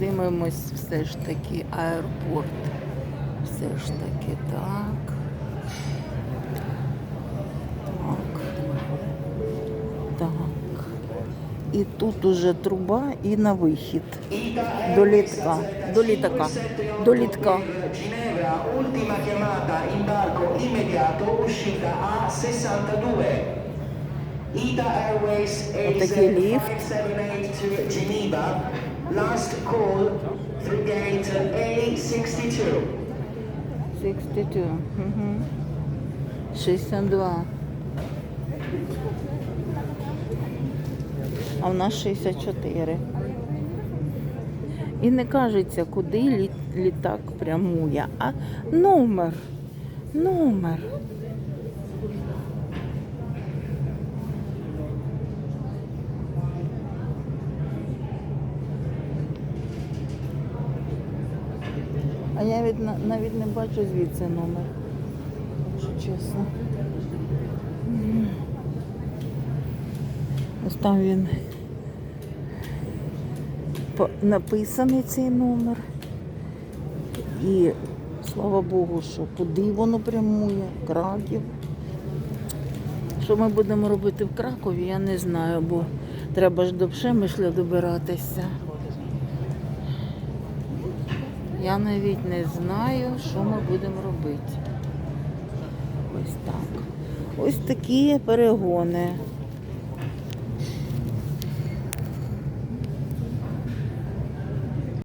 Дивимось все ж таки аеропорт. Все ж таки так. Так. Так. І тут уже труба і на вихід. До літка. До літака. До літка. Ultima chiamata, imbarco immediato, uscita A62. Ita Airways Отакий ліфт. A578 to Geneva. Last call through gate A62. 62. Угу. 62. А в нас 64. І не кажеться, куди лі- літак прямує, а номер. Номер. А я від, навіть не бачу звідси номер. Якщо чесно. Ось там він написаний цей номер. І слава Богу, що куди воно прямує, Краків. Що ми будемо робити в Кракові, я не знаю, бо треба ж до Пшемишля добиратися. Я навіть не знаю, що ми будемо робити. Ось так. Ось такі перегони.